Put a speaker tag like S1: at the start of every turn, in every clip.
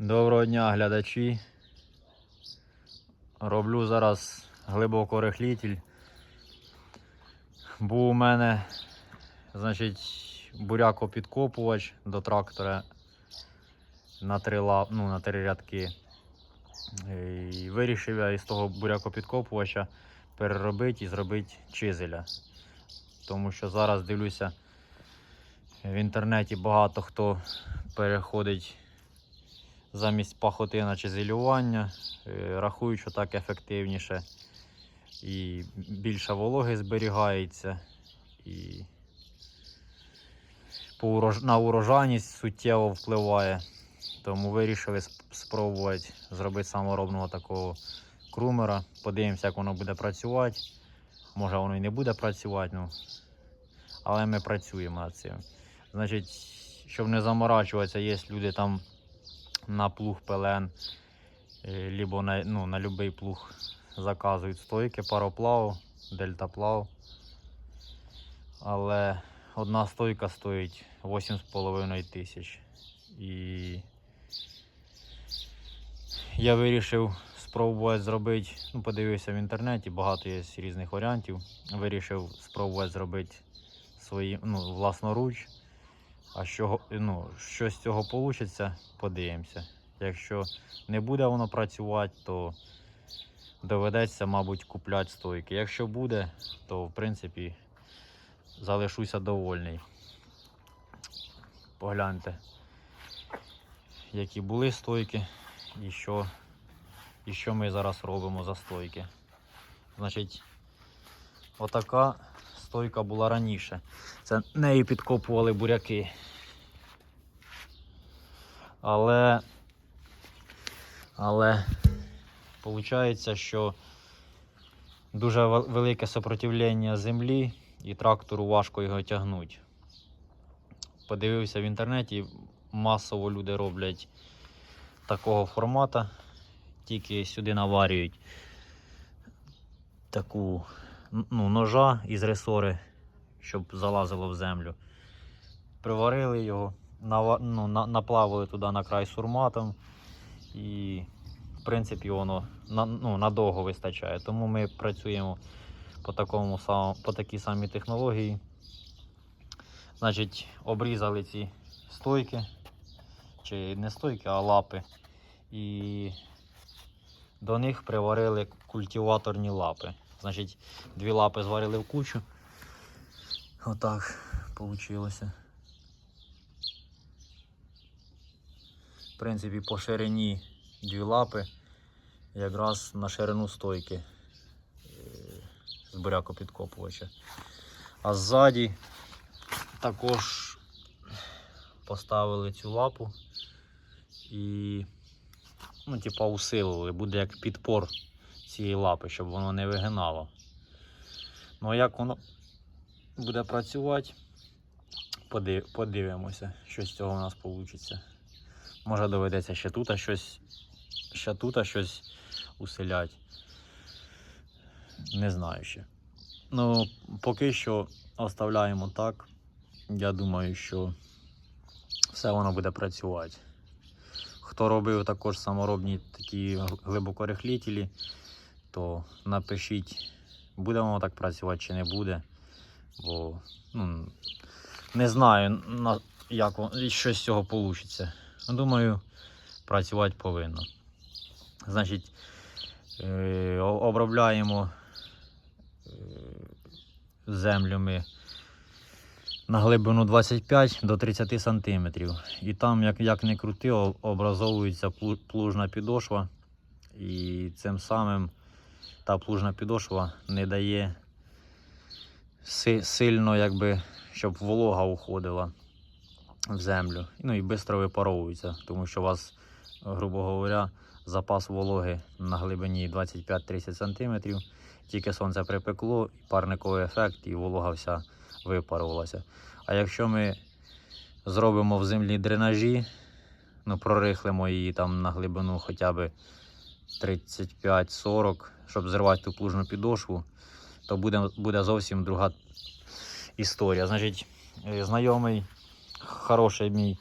S1: Доброго дня, глядачі. Роблю зараз глибокорихлітель. Був у мене, значить, бурякопідкопувач до трактора на три, лап, ну, на три рядки. І вирішив я із того бурякопідкопувача переробити і зробити чизеля. Тому що зараз дивлюся в інтернеті багато хто переходить замість пахоти на чизелювання. Е, Рахують, що так ефективніше. І більше вологи зберігається. І на урожайність суттєво впливає. Тому вирішили спробувати зробити саморобного такого крумера. Подивимося, як воно буде працювати. Може воно і не буде працювати, ну. але ми працюємо над цим. Значить, щоб не заморачуватися, є люди там на плуг пелен, е, либо на, ну, на будь-який плуг заказують стойки, пароплав, дельтаплав. Але одна стойка стоїть 8,5 тисяч. І я вирішив спробувати зробити, ну, подивився в інтернеті, багато є різних варіантів. Вирішив спробувати зробити свої, ну, власноруч. А що, ну, що з цього вийде, подивимося. Якщо не буде воно працювати, то доведеться, мабуть, купляти стойки. Якщо буде, то в принципі залишуся довольний. Погляньте, які були стойки і що, і що ми зараз робимо за стойки. Значить, отака стойка була раніше. Це нею підкопували буряки. Але, але виходить, що дуже велике сопротивлення землі і трактору важко його тягнути. Подивився в інтернеті, масово люди роблять такого формата, тільки сюди наварюють таку ну, ножа із ресори, щоб залазило в землю. Приварили його, нава- ну, на- наплавили туди на край сурматом і, в принципі, воно на, ну, надовго вистачає. Тому ми працюємо по, такому самому, по такій самій технології. Значить, обрізали ці стойки, чи не стойки, а лапи. І до них приварили культиваторні лапи. Значить, дві лапи зварили в кучу. Отак вийшло. В принципі, по ширині дві лапи, якраз на ширину стойки е, з бурякопідкопувача. А ззаді також поставили цю лапу і ну, типа усилили, буде як підпор цієї лапи, щоб воно не вигинало. Ну а як воно буде працювати, подив- подивимося, що з цього у нас вийде. Може доведеться ще тут щось, ще тут щось усилять. Не знаю ще. Ну, поки що оставляємо так. Я думаю, що все воно буде працювати. Хто робив також саморобні такі глибокорихлітелі, то напишіть, буде воно так працювати чи не буде. Бо ну, не знаю, як що з цього вийде. Думаю, працювати повинно. Значить, е, обробляємо е, землю ми на глибину 25 до 30 см. І там, як, як не крути, образовується плужна підошва. І цим самим та плужна підошва не дає сильно, якби, щоб волога уходила в землю. Ну і швидко випаровується, тому що у вас, грубо говоря, запас вологи на глибині 25-30 см. Тільки сонце припекло, парниковий ефект, і волога вся випарувалася. А якщо ми зробимо в землі дренажі, ну прорихлимо її там на глибину хоча б 35-40, щоб зривати ту плужну підошву, то буде, буде зовсім друга історія. Значить, е, знайомий, хороший мій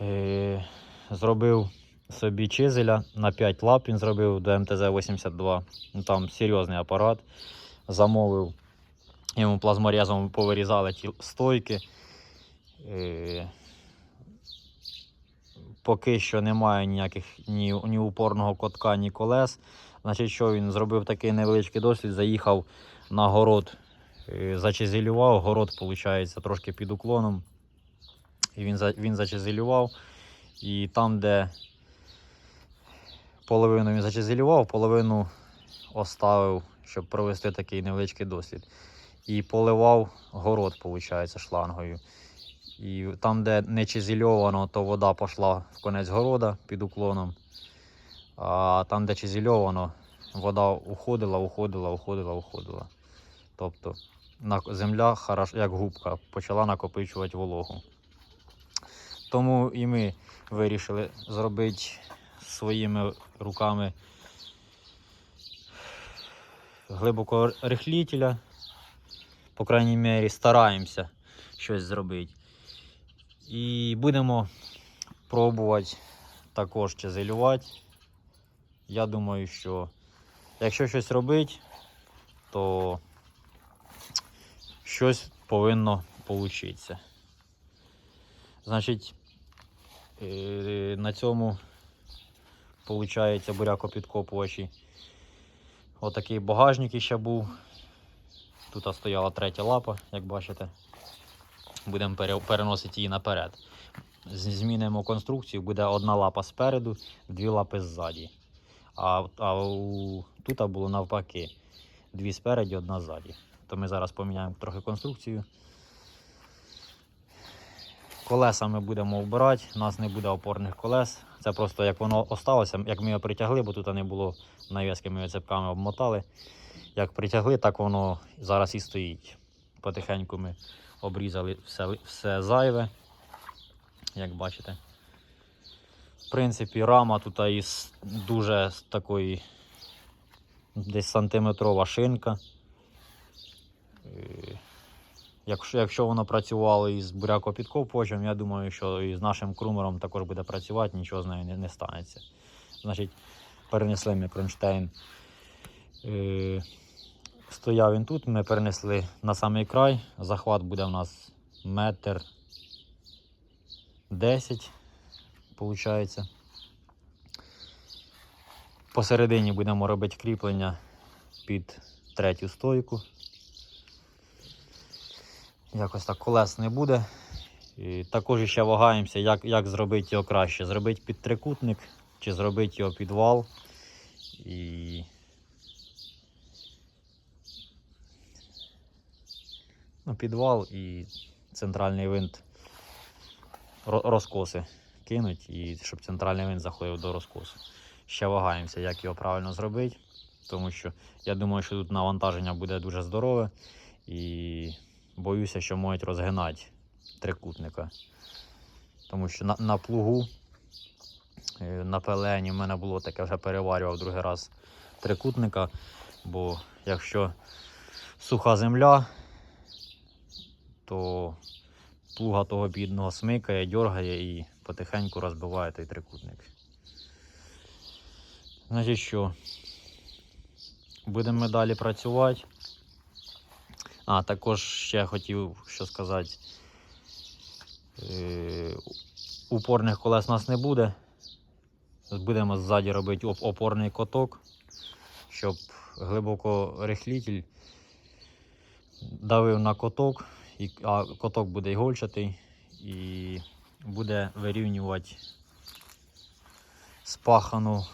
S1: е, зробив собі чизеля на 5 лап. Він зробив до МТЗ-82. Ну, Там серйозний апарат. Замовив. Йому плазморезом повирізали ті стойки. Е, Поки що немає ніяких ні, ні упорного котка, ні колес. Значить, що він зробив такий невеличкий дослід, заїхав на город, е, зачезелював. Город, виходить, трошки під уклоном. І він, він зачезелював. І там, де половину він зачезелював, половину оставив, щоб провести такий невеличкий дослід. І поливав город, виходить, шлангою. І там, де не чизельовано, то вода пішла в конець города під уклоном. А там, де чизельовано, вода уходила, уходила, уходила, уходила. Тобто земля, як губка, почала накопичувати вологу. Тому і ми вирішили зробити своїми руками глибоко рихлітеля. По крайній мірі, стараємося щось зробити. І будемо пробувати також чизелювати. Я думаю, що якщо щось робити, то щось повинно получитися. Значить, е, на цьому виходить бурякопідкопувачі. Отакий багажник ще був. Тут стояла третя лапа, як бачите. Будемо переносити її наперед. Змінимо конструкцію, буде одна лапа спереду, дві лапи ззаді. А, а у, тут було навпаки. Дві спереді, одна ззаді. То ми зараз поміняємо трохи конструкцію. Колеса ми будемо вбирати, у нас не буде опорних колес. Це просто як воно осталося, як ми його притягли, бо тут не було нав'язки, ми його цепками обмотали. Як притягли, так воно зараз і стоїть. Потихеньку ми обрізали все, все зайве, як бачите. В принципі, рама тут із дуже такої десь сантиметрова шинка. Е, Якщо, якщо воно працювало із бурякопідкопувачем, я думаю, що і з нашим крумером також буде працювати, нічого з нею не, не станеться. Значить, перенесли ми кронштейн. Стояв він тут, ми перенесли на самий край. Захват буде у нас метр 10, виходить. Посередині будемо робити кріплення під третю стойку. Якось так колес не буде. І також ще вагаємося, як, як зробити його краще. Зробити під трикутник чи зробити його під вал. І... Ну, підвал і центральний винт розкоси кинуть, і щоб центральний винт заходив до розкосу. Ще вагаємося, як його правильно зробити, тому що я думаю, що тут навантаження буде дуже здорове і боюся, що можуть розгинати трикутника. Тому що на, на плугу, е, на пелені в мене було таке, вже переварював другий раз трикутника, бо якщо суха земля, то плуга того бідного смикає, дергає і потихеньку розбиває той трикутник. Значить що, будемо далі працювати. А, також ще хотів що сказати. Е, упорних колес у нас не буде. Будемо ззаді робити оп- опорний коток, щоб глибоко рихлітель давив на коток, і, а коток буде ігольчатий і буде вирівнювати спахану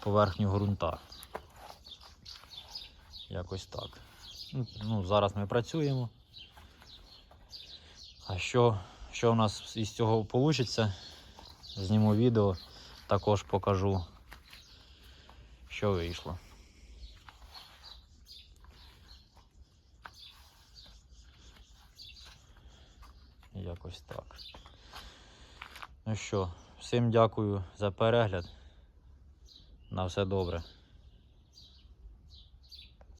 S1: поверхню ґрунта. Якось так. Ну, Ну, зараз ми працюємо. А що, що в нас із цього вийде? Зніму відео, також покажу, що вийшло. Якось так. Ну що, всім дякую за перегляд. На все добре.